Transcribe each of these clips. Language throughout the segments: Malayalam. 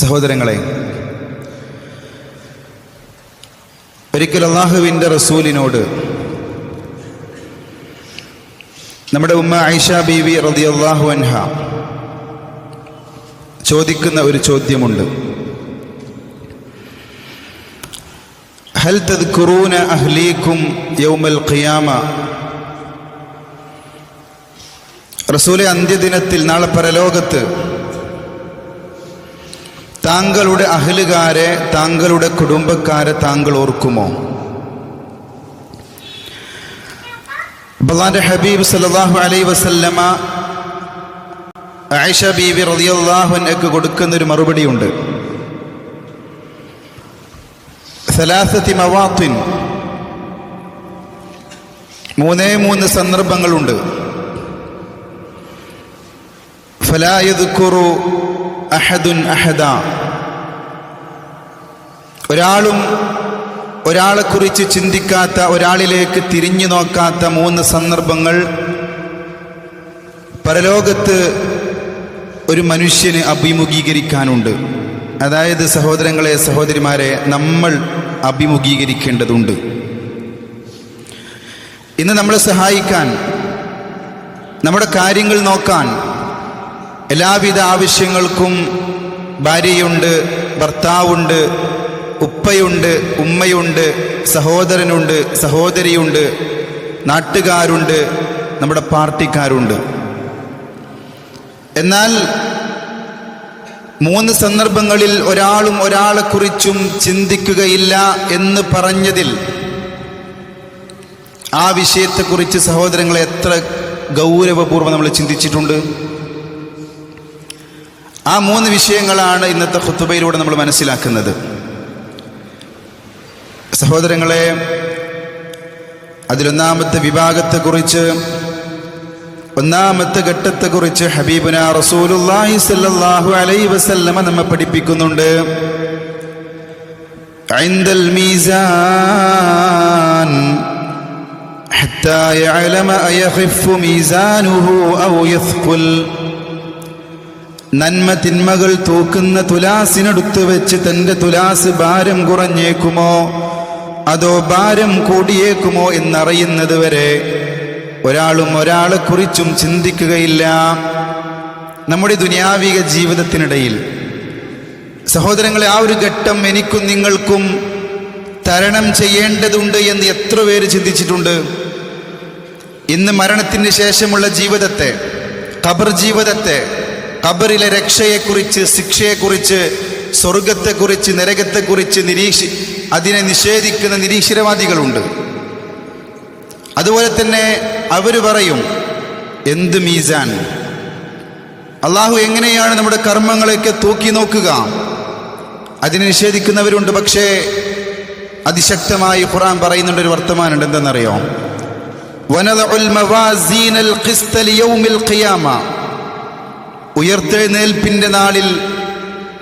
സഹോദരങ്ങളെ ഒരിക്കൽ അള്ളാഹുവിന്റെ റസൂലിനോട് നമ്മുടെ ഉമ്മ ഐഷ ബീവി റതി അള്ളാഹു അൻഹ ചോദിക്കുന്ന ഒരു ചോദ്യമുണ്ട്. ഹൽ തദ്കുറൂന അഹ്ലീക്കും യൗമൽ ഖിയാമ? റസൂലെ അന്ത്യദിനത്തിൽ നാളെ പരലോകത്ത് താങ്കളുടെ അഹലുകാരെ താങ്കളുടെ കുടുംബക്കാരെ താങ്കൾ ഓർക്കുമോ? ബലാന്റെ ഹബീബ് സല്ലല്ലാഹു അലൈ വസല്ലമ ആയിഷ ബീബി റളിയല്ലാഹു അൻഹയ്ക്ക് കൊടുക്കുന്ന ഒരു മറുപടിയുണ്ട്. സലാസത്തി മവാത്തിൻ. മൂന്നേ മൂന്ന് സന്ദർഭങ്ങളുണ്ട്. ഫലായതുക്കുറു അഹദുൻ അഹദ. ഒരാളും ഒരാളെക്കുറിച്ച് ചിന്തിക്കാത്ത ഒരാളിലേക്ക് തിരിഞ്ഞു നോക്കാത്ത മൂന്ന് സന്ദർഭങ്ങൾ. പരലോകത്ത് ഒരു മനുഷ്യന് അഭിമുഖീകരിക്കാനുണ്ട്. അതായത് സഹോദരങ്ങളെ സഹോദരിമാരെ നമ്മൾ അഭിമുഖീകരിക്കേണ്ടതുണ്ട്. ഇന്ന് നമ്മളെ സഹായിക്കാൻ നമ്മുടെ കാര്യങ്ങൾ നോക്കാൻ എല്ലാവിധ ആവശ്യങ്ങൾക്കും ഭാര്യയുണ്ട് ഭർത്താവുണ്ട് ഉപ്പയുണ്ട് ഉമ്മയുണ്ട് സഹോദരനുണ്ട് സഹോദരിയുണ്ട് നാട്ടുകാരുണ്ട് നമ്മുടെ പാർട്ടിക്കാരുണ്ട്. എന്നാൽ മൂന്ന് സന്ദർഭങ്ങളിൽ ഒരാളും ഒരാളെക്കുറിച്ചും ചിന്തിക്കുകയില്ല എന്ന് പറഞ്ഞതിൽ ആ വിഷയത്തെക്കുറിച്ച് സഹോദരങ്ങളെ എത്ര ഗൗരവപൂർവം നമ്മൾ ചിന്തിച്ചിട്ടുണ്ട്? ആ മൂന്ന് വിഷയങ്ങളാണ് ഇന്നത്തെ ഖുത്തുബയിലൂടെ നമ്മൾ മനസ്സിലാക്കുന്നത് സഹോദരങ്ങളെ അതിലൊന്നാമത്തെ വിഭാഗത്തെക്കുറിച്ച് ഒന്നാമത്തെ ഘട്ടത്തെക്കുറിച്ച് ഹബീബുന റസൂലുള്ളാഹി സ്വല്ലല്ലാഹു അലൈഹി വസല്ലമ നമ്മെ പഠിപ്പിക്കുന്നുണ്ട് عند الميزان حتى يعلم أيخف ميزانه أو يثقل നന്മ തിന്മകൾ തൂക്കുന്ന തുലാസിനടുത്ത് വെച്ച് തന്റെ തുലാസ് ഭാരം കുറഞ്ഞേക്കുമോ? അതോ ഭാരം കൂടിയേക്കുമോ എന്നറിയുന്നത് വരെ ഒരാളും ഒരാളെക്കുറിച്ചും ചിന്തിക്കുകയില്ല. നമ്മുടെ ദുനിയാവിക ജീവിതത്തിനിടയിൽ സഹോദരങ്ങളെ ആ ഒരു ഘട്ടം എനിക്കും നിങ്ങൾക്കും തരണം ചെയ്യേണ്ടതുണ്ട് എന്ന് എത്ര പേര് ചിന്തിച്ചിട്ടുണ്ട്. ഇന്ന് മരണത്തിന് ശേഷമുള്ള ജീവിതത്തെ ഖബർ ജീവിതത്തെ ഖബറിലെ രക്ഷയെക്കുറിച്ച് ശിക്ഷയെക്കുറിച്ച് സ്വർഗത്തെക്കുറിച്ച് നരകത്തെക്കുറിച്ച് നിരീക്ഷി അതിനെ നിഷേധിക്കുന്ന നിരീശ്വരവാദികളുണ്ട്. അതുപോലെ തന്നെ അവർ പറയും എന്ത് മീസാൻ? അള്ളാഹു എങ്ങനെയാണ് നമ്മുടെ കർമ്മങ്ങളെയൊക്കെ തൂക്കി നോക്കുക? അതിനെ നിഷേധിക്കുന്നവരുണ്ട് പക്ഷേ അതിശക്തമായി ഖുറാൻ പറയുന്നുണ്ട് ഒരു വർത്തമാനുണ്ട് എന്തെന്നറിയോ വനദഉൽ മവാസീനൽ ഉയർത്തെഴുന്നേൽപ്പിന്റെ നാളിൽ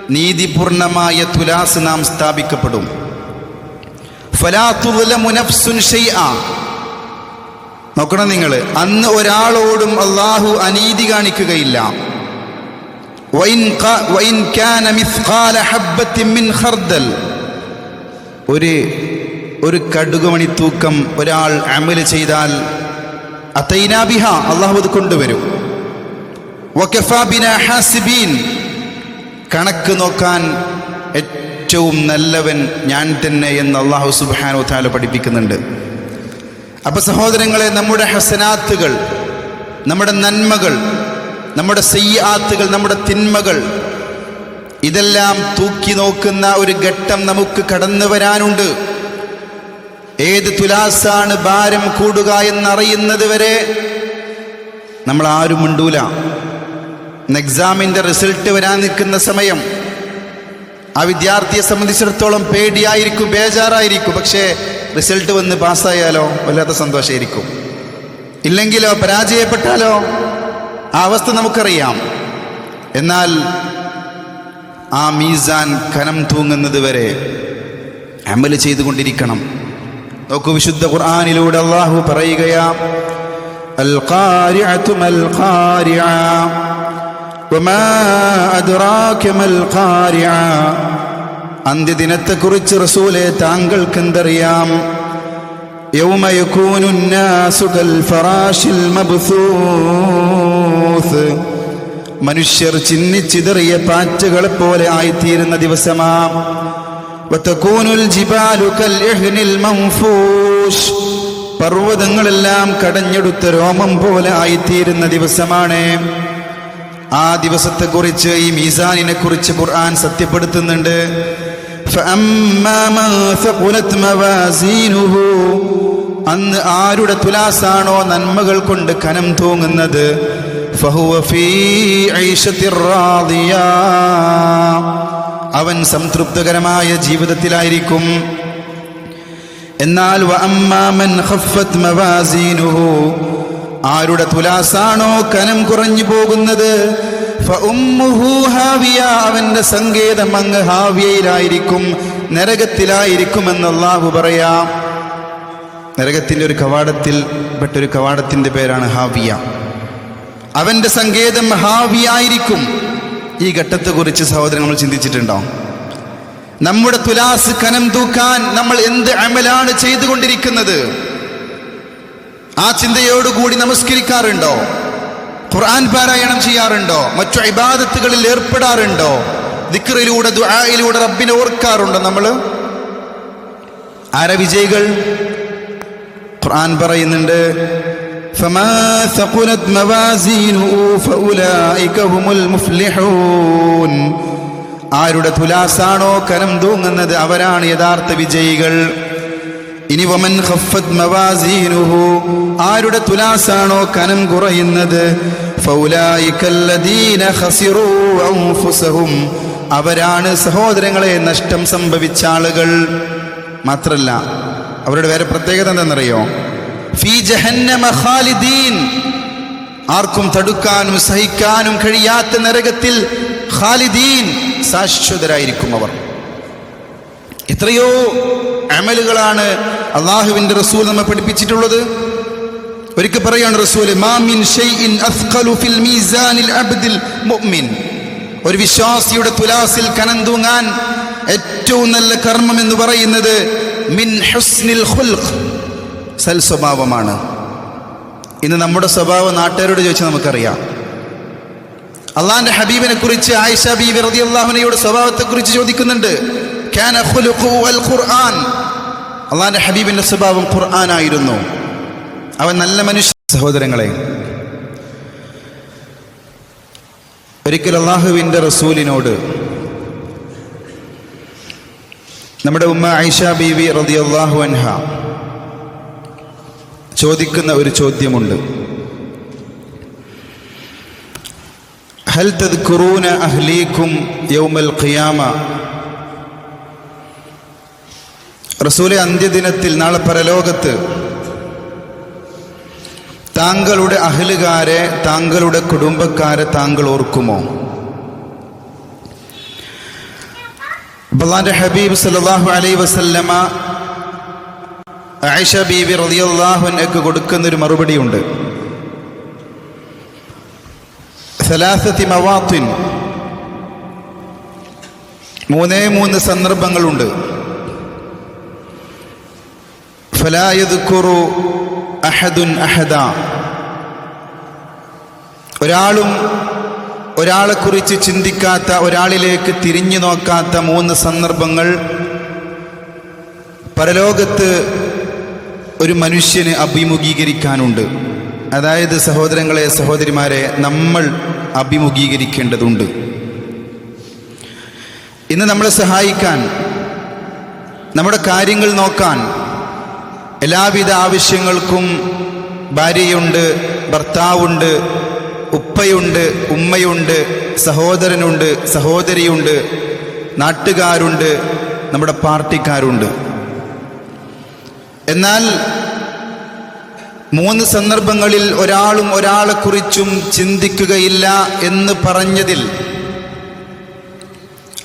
നീതിപൂർണമായ തുലാസ് നാം സ്ഥാപിക്കപ്പെടും നോക്കണം നിങ്ങൾ അന്ന് ഒരാളോടും അള്ളാഹു അനീതി കാണിക്കുകയില്ല. ഒരു ഒരു കടുകുമണി തൂക്കം ഒരാൾ അമൽ ചെയ്താൽ അത്തൈനാബിഹ അള്ളാഹു അത് കൊണ്ടുവരും. കണക്ക് നോക്കാൻ ഏറ്റവും നല്ലവൻ ഞാൻ തന്നെ എന്ന് അള്ളാഹു സുബാനോ താല പഠിപ്പിക്കുന്നുണ്ട്. അപ്പൊ സഹോദരങ്ങളെ നമ്മുടെ ഹസനാത്തുകൾ നമ്മുടെ നന്മകൾ നമ്മുടെ സയ്യാത്തുകൾ നമ്മുടെ തിന്മകൾ ഇതെല്ലാം തൂക്കി നോക്കുന്ന ഒരു ഘട്ടം നമുക്ക് കടന്നു വരാനുണ്ട്. ഏത് തുലാസാണ് ഭാരം കൂടുക എന്നറിയുന്നത് വരെ നമ്മൾ ആരും മിണ്ടൂല. എക്സാമിന്റെ റിസൾട്ട് വരാൻ നിൽക്കുന്ന സമയം. ആ വിദ്യാർത്ഥിയെ സംബന്ധിച്ചിടത്തോളം പേടിയായിരിക്കും ബേജാറായിരിക്കും. പക്ഷേ റിസൾട്ട് വന്ന് പാസ്സായാലോ വല്ലാത്ത സന്തോഷമായിരിക്കും ഇല്ലെങ്കിലോ പരാജയപ്പെട്ടാലോ ആ അവസ്ഥ നമുക്കറിയാം. എന്നാൽ ആ മീസാൻ കനം തൂങ്ങുന്നത് വരെ അമൽ ചെയ്തുകൊണ്ടിരിക്കണം. നോക്കൂ വിശുദ്ധ ഖുർആാനിലൂടെ അള്ളാഹു പറയുകയാ അന്ത്യദിനത്തെക്കുറിച്ച് റസൂലെ താങ്കൾക്ക് എന്തറിയാം മനുഷ്യർ ചിന്നിച്ചിതറിയ പാറ്റകളെ പോലെ ആയിത്തീരുന്ന ദിവസമാം. പർവതങ്ങളെല്ലാം കടഞ്ഞെടുത്ത രോമം പോലെ ആയിത്തീരുന്ന ദിവസമാണ്. ആ ദിവസത്തെ കുറിച്ച് ഈ മീസാനിനെ കുറിച്ച് ഖുർആൻ സത്യപ്പെടുത്തുന്നുണ്ട്. അന്ന് ആരുടെ തുലാസാണോ നന്മകൾ കൊണ്ട് കനം തൂങ്ങുന്നത്? അവൻ സംതൃപ്തകരമായ ജീവിതത്തിലായിരിക്കും. എന്നാൽ ആരുടെ തുലാസാണോ കനം കുറഞ്ഞു പോകുന്നത്? അവന്റെ സങ്കേതം അങ്ങ് ഹാവിയയിലായിരിക്കും നരകത്തിലായിരിക്കുമെന്ന് അള്ളാഹു പറയാം. നരകത്തിന്റെ ഒരു കവാടത്തിൽ പെട്ടൊരു കവാടത്തിന്റെ പേരാണ് ഹാവിയ. അവന്റെ സങ്കേതം ഹാവിയായിരിക്കും. ഈ ഘട്ടത്തെക്കുറിച്ച് സഹോദരൻ നമ്മൾ ചിന്തിച്ചിട്ടുണ്ടോ? നമ്മുടെ തുലാസ് കനം തൂക്കാൻ നമ്മൾ എന്ത് അമലാണ് ചെയ്തുകൊണ്ടിരിക്കുന്നത്? ആ ചിന്തയോടുകൂടി നമസ്കരിക്കാറുണ്ടോ? ഖുർആൻ പാരായണം ചെയ്യാറുണ്ടോ? മറ്റു ഇബാദത്തുകളിൽ ഏർപ്പെടാറുണ്ടോ? ദിക്റിലൂടെ ദുആയിലൂടെ റബ്ബിനെ ഓർക്കാറുണ്ടോ നമ്മൾ ആരാ വിജയികൾ ഖുർആൻ പറയുന്നുണ്ട് ആരുടെ തുലാസാണോ കനം തൂങ്ങുന്നത് അവരാണ് യഥാർത്ഥ വിജയികൾ. ഇനി വമൻ ഖഫത് മവാസീനുഹു. ആരുടെ തുലാസാണോ കനം കുറയുന്നത്? ഫൗലായിക്കല്ലദീന ഖസിറു അൻഫുസഹും. അവരാണ് സഹോദരങ്ങളെ നഷ്ടം സംഭവിച്ച ആളുകൾ. മാത്രല്ല അവരുടെ വേറെ പ്രത്യേകത എന്താണെന്നറിയോ? ഫീ ജഹന്നമ ഖാലിദീൻ. ആർക്കും തടുക്കാനും സഹിക്കാനും കഴിയാത്ത നരകത്തിൽ ഖാലിദീൻ ശാശ്വതരായിരിക്കും അവർ. എത്രയോ അമലുകളാണ് അള്ളാഹുവിന്റെ റസൂൽ നമ്മെ പഠിപ്പിച്ചിട്ടുള്ളത്? ഒരിക്കൽ പറയാണ് റസൂൽ മാമിൻ അസ്ഖലു ഫിൽ മീസാനിൽ മുഅ്മിൻ. ഒരു വിശ്വാസിയുടെ തുലാസിൽ കനം തൂങ്ങാൻ ഏറ്റവും നല്ല കർമ്മം എന്ന് പറയുന്നത് മിൻ ഹുസ്നിൽ ഖുൽഖ് സൽ സ്വഭാവമാണ്. ഇന്ന് നമ്മുടെ സ്വഭാവം നാട്ടുകാരോട് ചോദിച്ചാൽ നമുക്കറിയാം. അള്ളാഹിന്റെ ഹബീബിനെ കുറിച്ച് ആയിഷ ബീബി റതി അള്ളാഹുനയുടെ സ്വഭാവത്തെ കുറിച്ച് ചോദിക്കുന്നുണ്ട് ഖുർആൻ? അള്ളാന്റെ ഹബീബിന്റെ സ്വഭാവം ഖുർആാനായിരുന്നു. അവൻ നല്ല മനുഷ്യ സഹോദരങ്ങളെ ഒരിക്കൽ അള്ളാഹുവിന്റെ റസൂലിനോട് നമ്മുടെ ഉമ്മ ഐഷ ബീവി റതി അള്ളാഹു അൻഹ ചോദിക്കുന്ന ഒരു ചോദ്യമുണ്ട്. ഹൽ തദ്കുറൂന അഹ്ലീക്കും യൗമൽ ഖിയാമ? റസൂലെ അന്ത്യദിനത്തിൽ നാളെ പരലോകത്ത് താങ്കളുടെ അഹലുകാരെ താങ്കളുടെ കുടുംബക്കാരെ താങ്കൾ ഓർക്കുമോ? ബലാന്റെ ഹബീബ് സല്ലല്ലാഹു അലൈ വസല്ലമ ആയിഷ ബീവി റളിയല്ലാഹുവിനക്ക് കൊടുക്കുന്ന ഒരു മറുപടിയുണ്ട്. സലാസത്തി മവാത്തിൻ. മൂന്നേ മൂന്ന് സന്ദർഭങ്ങളുണ്ട്. അഹദുൻ അഹദ ഒരാളും ഒരാളെക്കുറിച്ച് ചിന്തിക്കാത്ത ഒരാളിലേക്ക് തിരിഞ്ഞു നോക്കാത്ത മൂന്ന് സന്ദർഭങ്ങൾ പരലോകത്ത് ഒരു മനുഷ്യന് അഭിമുഖീകരിക്കാനുണ്ട്. അതായത് സഹോദരങ്ങളെ സഹോദരിമാരെ നമ്മൾ അഭിമുഖീകരിക്കേണ്ടതുണ്ട്. ഇന്ന് നമ്മളെ സഹായിക്കാൻ നമ്മുടെ കാര്യങ്ങൾ നോക്കാൻ എല്ലാവിധ ആവശ്യങ്ങൾക്കും ഭാര്യയുണ്ട് ഭർത്താവുണ്ട് ഉപ്പയുണ്ട് ഉമ്മയുണ്ട് സഹോദരനുണ്ട് സഹോദരിയുണ്ട് നാട്ടുകാരുണ്ട് നമ്മുടെ പാർട്ടിക്കാരുണ്ട്. എന്നാൽ മൂന്ന് സന്ദർഭങ്ങളിൽ ഒരാളും ഒരാളെക്കുറിച്ചും ചിന്തിക്കുകയില്ല എന്ന് പറഞ്ഞതിൽ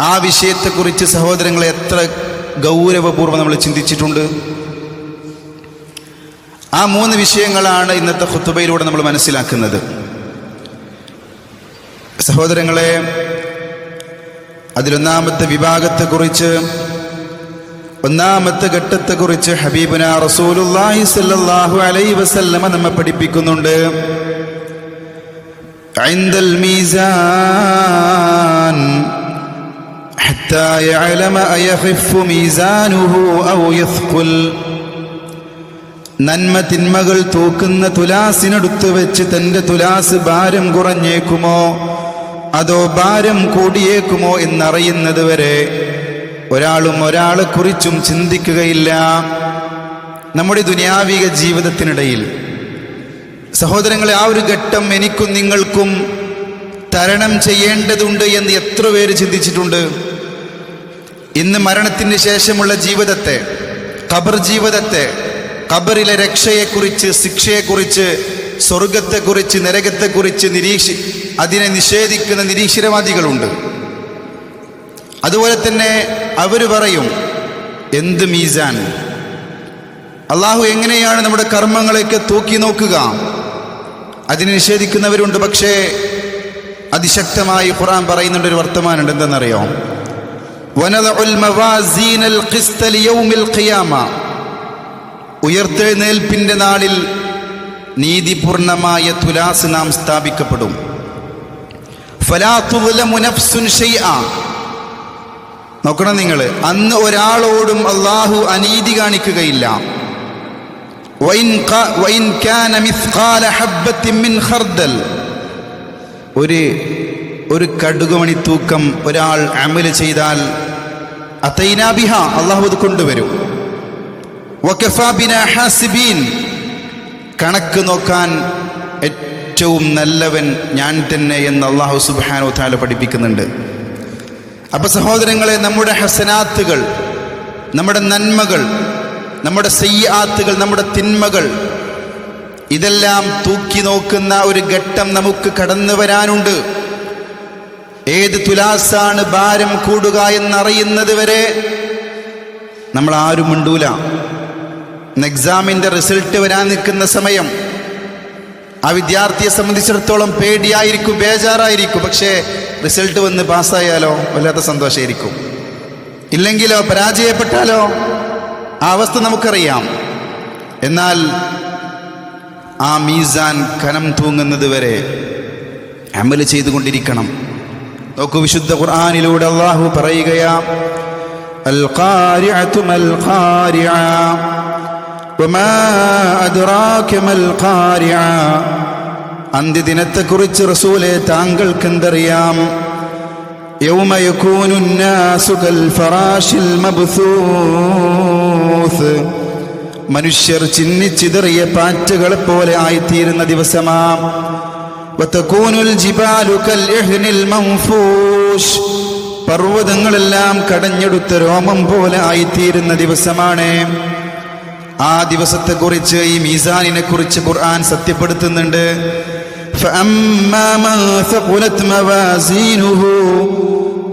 ആ വിഷയത്തെക്കുറിച്ച് സഹോദരങ്ങളെ എത്ര ഗൗരവപൂർവം നമ്മൾ ചിന്തിച്ചിട്ടുണ്ട്? ആ മൂന്ന് വിഷയങ്ങളാണ് ഇന്നത്തെ ഖുത്തുബയിലൂടെ നമ്മൾ മനസ്സിലാക്കുന്നത് സഹോദരങ്ങളെ അതിലൊന്നാമത്തെ വിഭാഗത്തെക്കുറിച്ച് ഒന്നാമത്തെ ഘട്ടത്തെക്കുറിച്ച് ഹബീബുന റസൂലുള്ളാഹി സ്വല്ലല്ലാഹു അലൈഹി വസല്ലമ നമ്മെ പഠിപ്പിക്കുന്നുണ്ട് عند الميزان حتى يعلم أيخف ميزانه أو يثقل നന്മ തിന്മകൾ തൂക്കുന്ന തുലാസിനടുത്ത് വെച്ച് തന്റെ തുലാസ് ഭാരം കുറഞ്ഞേക്കുമോ? അതോ ഭാരം കൂടിയേക്കുമോ എന്നറിയുന്നത് വരെ ഒരാളും ഒരാളെ കുറിച്ചും ചിന്തിക്കുകയില്ല. നമ്മുടെ ദുനിയാവിക ജീവിതത്തിനിടയിൽ സഹോദരങ്ങളെ ആ ഒരു ഘട്ടം എനിക്കും നിങ്ങൾക്കും തരണം ചെയ്യേണ്ടതുണ്ട് എന്ന് എത്ര പേര് ചിന്തിച്ചിട്ടുണ്ട്. ഇന്ന് മരണത്തിന് ശേഷമുള്ള ജീവിതത്തെ ഖബർ ജീവിതത്തെ ഖബറിലെ രക്ഷയെക്കുറിച്ച് ശിക്ഷയെക്കുറിച്ച് സ്വർഗത്തെക്കുറിച്ച് നരകത്തെക്കുറിച്ച് നിരീക്ഷി അതിനെ നിഷേധിക്കുന്ന നിരീശ്വരവാദികളുണ്ട്. അതുപോലെ തന്നെ അവർ പറയും എന്ത് മീസാൻ? അള്ളാഹു എങ്ങനെയാണ് നമ്മുടെ കർമ്മങ്ങളെയൊക്കെ തൂക്കി നോക്കുക? അതിനെ നിഷേധിക്കുന്നവരുണ്ട് പക്ഷേ അതിശക്തമായി ഖുറാൻ പറയുന്നുണ്ട് ഒരു വർത്തമാനമുണ്ട് എന്തെന്നറിയോ വനദ മവാസീനൽ ഖിയാമ. ഉയർത്തെഴുന്നേൽപ്പിന്റെ നാളിൽ നീതിപൂർണമായ തുലാസ് നാം സ്ഥാപിക്കപ്പെടും. നോക്കണം നിങ്ങൾ അന്ന് ഒരാളോടും അള്ളാഹു അനീതി കാണിക്കുകയില്ല. ഒരു ഒരു കടുകുമണി തൂക്കം ഒരാൾ അമൽ ചെയ്താൽ അതൈനാബിഹ അള്ളാഹു അത് കൊണ്ടുവരും. കണക്ക് നോക്കാൻ ഏറ്റവും നല്ലവൻ ഞാൻ തന്നെ എന്ന് അള്ളാഹു സുബാനോ താല പഠിപ്പിക്കുന്നുണ്ട്. അപ്പൊ സഹോദരങ്ങളെ നമ്മുടെ ഹസനാത്തുകൾ നമ്മുടെ നന്മകൾ നമ്മുടെ സയ്യാത്തുകൾ നമ്മുടെ തിന്മകൾ ഇതെല്ലാം തൂക്കി നോക്കുന്ന ഒരു ഘട്ടം നമുക്ക് കടന്നു വരാനുണ്ട്. ഏത് തുലാസാണ് ഭാരം കൂടുക എന്നറിയുന്നത് വരെ നമ്മൾ ആരും മിണ്ടൂല. എക്സാമിന്റെ റിസൾട്ട് വരാൻ നിൽക്കുന്ന സമയം. ആ വിദ്യാർത്ഥിയെ സംബന്ധിച്ചിടത്തോളം പേടിയായിരിക്കും ബേജാറായിരിക്കും. പക്ഷേ റിസൾട്ട് വന്ന് പാസ്സായാലോ വല്ലാത്ത സന്തോഷമായിരിക്കും ഇല്ലെങ്കിലോ പരാജയപ്പെട്ടാലോ ആ അവസ്ഥ നമുക്കറിയാം. എന്നാൽ ആ മീസാൻ കനം തൂങ്ങുന്നത് വരെ അമൽ ചെയ്തുകൊണ്ടിരിക്കണം. നോക്കൂ വിശുദ്ധ ഖുർആാനിലൂടെ അള്ളാഹു പറയുകയാ അൽ ഖാരിഅതു മൽ ഖാരിഅ വമാ അദ്റാക മൽ ഖാരിഅ അന്ത്യദിനത്തെക്കുറിച്ച് റസൂലെ താങ്കൾക്ക് എന്തറിയാം يوم يكون الناس كالفراش المبثوث മനുഷ്യർ ചിന്നിച്ചിതറിയ പാറ്റുകളെ പോലെ ആയിത്തീരുന്ന ദിവസമാം وتكون الجبال كالإهن المنفوش പർവ്വതങ്ങളെല്ലാം കടഞ്ഞെടുത്ത രോമം പോലെ ആയിത്തീരുന്ന ദിവസമാണ് ആ ദിവസത്തെ കുറിച്ച് ഈ മീസാനിനെ കുറിച്ച് ഖുർആൻ സത്യപ്പെടുത്തുന്നുണ്ട്.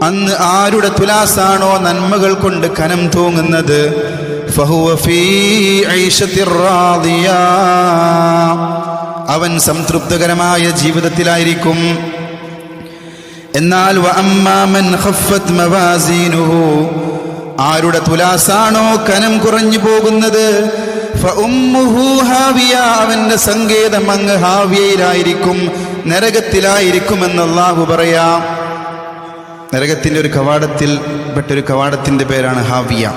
അന്ന് ആരുടെ തുലാസാണോ നന്മകൾ കൊണ്ട് കനം തൂങ്ങുന്നത്? അവൻ സംതൃപ്തകരമായ ജീവിതത്തിലായിരിക്കും. എന്നാൽ ആരുടെ തുലാസാണോ കനം കുറഞ്ഞു പോകുന്നത്? അവന്റെ സങ്കേതം അങ്ങ് ഹാവിയയിലായിരിക്കും നരകത്തിലായിരിക്കും എന്ന് അള്ളാഹു പറയാം. നരകത്തിന്റെ ഒരു കവാടത്തിൽ പെട്ടൊരു കവാടത്തിന്റെ പേരാണ് ഹാവിയ.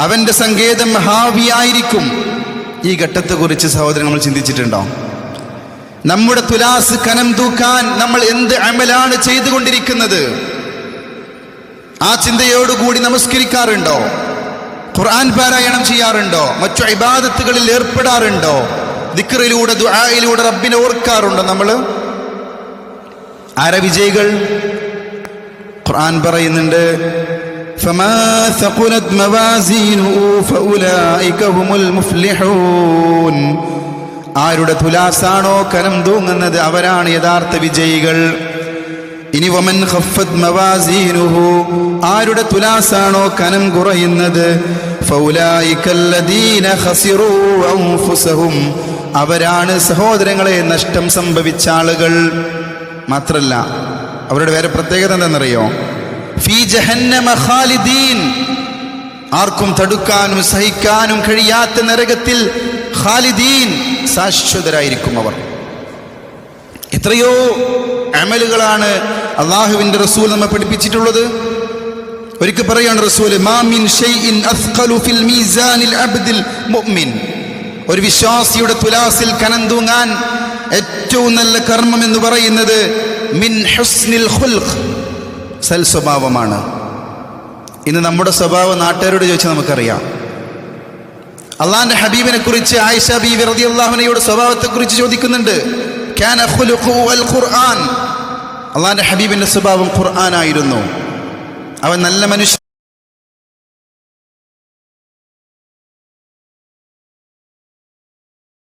അവന്റെ സങ്കേതം ഹാവിയായിരിക്കും. ഈ ഘട്ടത്തെക്കുറിച്ച് സഹോദരൻ നമ്മൾ ചിന്തിച്ചിട്ടുണ്ടോ? നമ്മുടെ തുലാസ് കനം തൂക്കാൻ നമ്മൾ എന്ത് അമലാണ് ചെയ്തുകൊണ്ടിരിക്കുന്നത്? ആ ചിന്തയോടുകൂടി നമസ്കരിക്കാറുണ്ടോ? ഖുർആൻ പാരായണം ചെയ്യാറുണ്ടോ? മറ്റു ഇബാദത്തുകളിൽ ഏർപ്പെടാറുണ്ടോ? ദിക്കറിലൂടെ ദുആയിലൂടെ റബ്ബിനെ ഓർക്കാറുണ്ടോ നമ്മൾ ആര വിജയികൾ? ഖുർആൻ പറയുന്നുണ്ട് ആരുടെ തുലാസാണോ കനം തൂങ്ങുന്നത് അവരാണ് യഥാർത്ഥ വിജയികൾ. ഇനി വമൻ ഖഫത് മവാസീനുഹു. ആരുടെ തുലാസാണോ കനം കുറയുന്നത്? അവരാണ് സഹോദരങ്ങളെ നഷ്ടം സംഭവിച്ച ആളുകൾ. മാത്രല്ല അവരുടെ വേറെ പ്രത്യേകത എന്താണെന്നറിയോ? ഫീ ജഹന്നമ ഖാലിദീൻ. ആർക്കും തടുക്കാനും സഹിക്കാനും കഴിയാത്ത നരകത്തിൽ ഖാലിദീൻ ശാശ്വതരായിരിക്കും അവർ. എത്രയോ അമലുകളാണ് അള്ളാഹുവിന്റെ റസൂൽ നമ്മെ പഠിപ്പിച്ചിട്ടുള്ളത്. ഒരിക്കൽ പറയാണ് റസൂൽ മാമിൻ അസ്ഖലു ഫിൽ മീസാനിൽ അബ്ദിൽ മുഅ്മിൻ. ഒരു വിശ്വാസിയുടെ തുലാസിൽ കനം തൂങ്ങാൻ ഏറ്റവും നല്ല കർമ്മം എന്ന് പറയുന്നത് മിൻ ഹുസ്നിൽ ഖുൽഖ് സൽ സ്വഭാവമാണ്. ഇന്ന് നമ്മുടെ സ്വഭാവം നാട്ടുകാരോട് ചോദിച്ചാൽ നമുക്കറിയാം. അള്ളാഹിന്റെ ഹബീബിനെ കുറിച്ച് ആയിഷ ബി വിറതി അള്ളാഹുനയുടെ സ്വഭാവത്തെക്കുറിച്ച് ചോദിക്കുന്നുണ്ട്. ഖുർആൻ. അള്ളാന്റെ ഹബീബിന്റെ സ്വഭാവം ഖുർആനായിരുന്നു. അവൻ നല്ല മനുഷ്യ